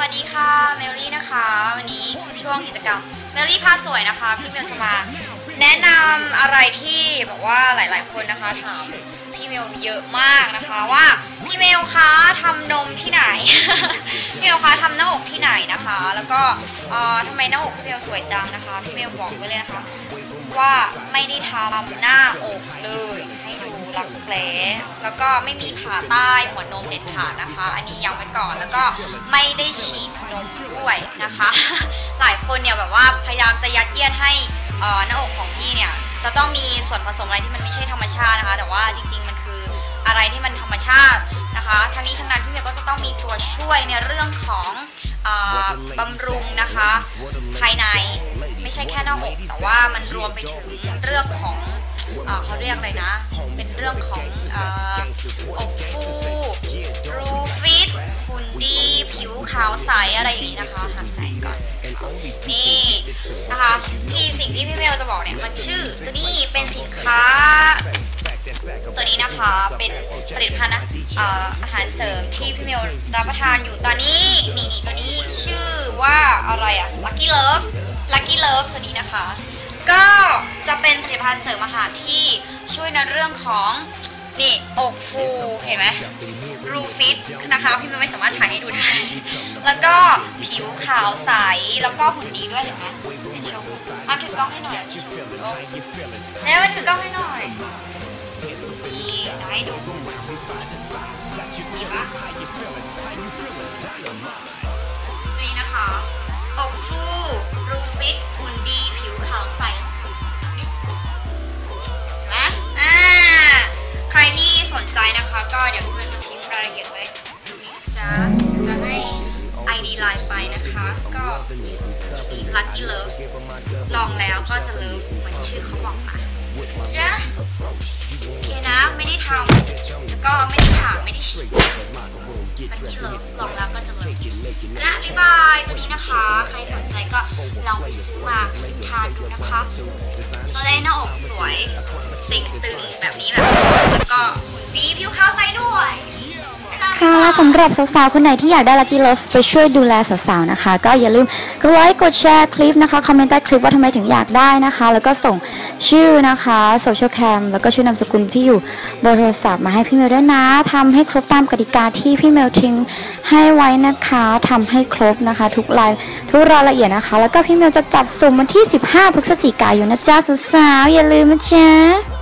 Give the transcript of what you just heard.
สวัสดีค่ะเมลลี่นะคะ วันนี้ช่วงกิจกรรมเมลลี่พาสวยนะคะพี่เมลจะมาแนะนำอะไรที่แบบว่าหลาย ๆ คนนะคะถามพี่เมลเยอะมากนะคะว่า พี่เมลคะทำนมที่ไหน พี่เมลคะทำหน้าอกที่ไหนนะคะ แล้วก็เอ่อทำไมหน้าอกพี่เมลสวยจังนะคะ พี่เมลบอกไว้เลยนะคะ ว่าไม่ได้ทำหน้าอกเลย ให้ดูรักแร้แล้วก็ไม่มีผ่าใต้หัวนมเด็ดขาดนะคะ อันนี้ย้ำไว้ก่อนแล้วก็ไม่ได้ฉีดนมด้วยนะคะ หลายคนเนี่ยแบบว่าพยายามจะยัดเยียดให้เอ่อหน้าอกของพี่เนี่ยจะต้องมีส่วนผสมอะไรที่มันไม่ใช่ธรรมชาตินะคะ แต่ว่าจริงๆมันคือ อะไรที่มันธรรมชาตินะคะ ทั้งนี้ทั้งนั้นพี่เมย์ก็จะต้องมีตัวช่วยในเรื่องของอบำรุงนะคะ ภายในไม่ใช่แค่หน้าอกแต่ว่ามันรวมไปถึงเรื่องของเอเขาเรียกอะไรนะ เป็นเรื่องของอออกฟูรูฟิตหุ่นดี ผิวขาวใสอะไรอย่างนี้นะคะหักแสงก่อนนี่นะคะที่สิ่งที่พี่เมลจะบอกเนี่ยมันชื่อตัวนี้เป็นสินค้า ตัวนี้นะคะเป็นผลิตภัณฑ์อาหารเสริมที่พี่เมลรับประทานอยู่ตอนนี้นี่นี่ตัวนี้ชื่อว่าอะไรอะ Lucky Love Lucky Love ตัวนี้นะคะ ก็จะเป็นผลิตภัณฑ์เสริมอาหารที่ช่วยในเรื่องของนี่อกฟูเห็นไหมรูฟิตนะคะพี่เมลไม่สามารถถ่ายให้ดูได้ แล้วก็ผิวขาวใส แล้วก็หุ่นดีด้วยเห็นไหมเป็นชว์มาถือกล้องให้หน่อยที่ชว์กล้องแล้วมาถือกล้องให้หน่อย นี่เดี๋ยวให้ดูนี่ปะนี่นะคะอกฟูรูฟิตหุ่นดีผิวขาวใสนไหมอ่าใครที่สนใจนะคะ ก็เดี๋ยวพี่เมย์จะทิ้งรายละเอียดไว้ตรงนี้นะจ๊ะจะให้ ID ไลน์ไปนะคะ ก็นี่ Lucky Love ลองแล้วก็จะเลิฟเหมือนชื่อเขาบอกมา จ้ะโอเคนะ ไม่ได้ทำแล้วก็ไม่ได้ผ่าไม่ได้ฉีดลักกี้เลิฟลองแล้วก็จะเลิฟและบ๊ายบายตัวนี้นะคะ ใครสนใจก็ลองไปซื้อมาทานดูนะคะจะได้หน้าอกสวย ติ่งตึงแบบนี้แบบแล้วก็ดีผิวขาวใสด้วย ค่ะสำหรับสาวๆ คนไหนที่อยากได้ Lucky Love ไปช่วยดูแลสาวๆ นะคะ ก็อย่าลืมกดไลค์กดแชร์คลิปนะคะคอมเมนต์ใต้คลิปว่าทำไมถึงอยากได้นะคะ แล้วก็ส่งชื่อนะคะโซเชียลแคมแล้วก็ชื่อนามสกุลที่อยู่เบอร์โทรศัพท์มาให้พี่เมลด้วยนะทำให้ครบตามกติกาที่พี่เมลทิ้งให้ไว้นะคะทำให้ครบนะคะ ทุกรายทุกรายละเอียดนะคะ แล้วก็พี่เมลจะจับสุ่มวันที่ 15 พฤศจิกายนนะจ๊ะสาวๆอย่าลืมนะจ๊ะ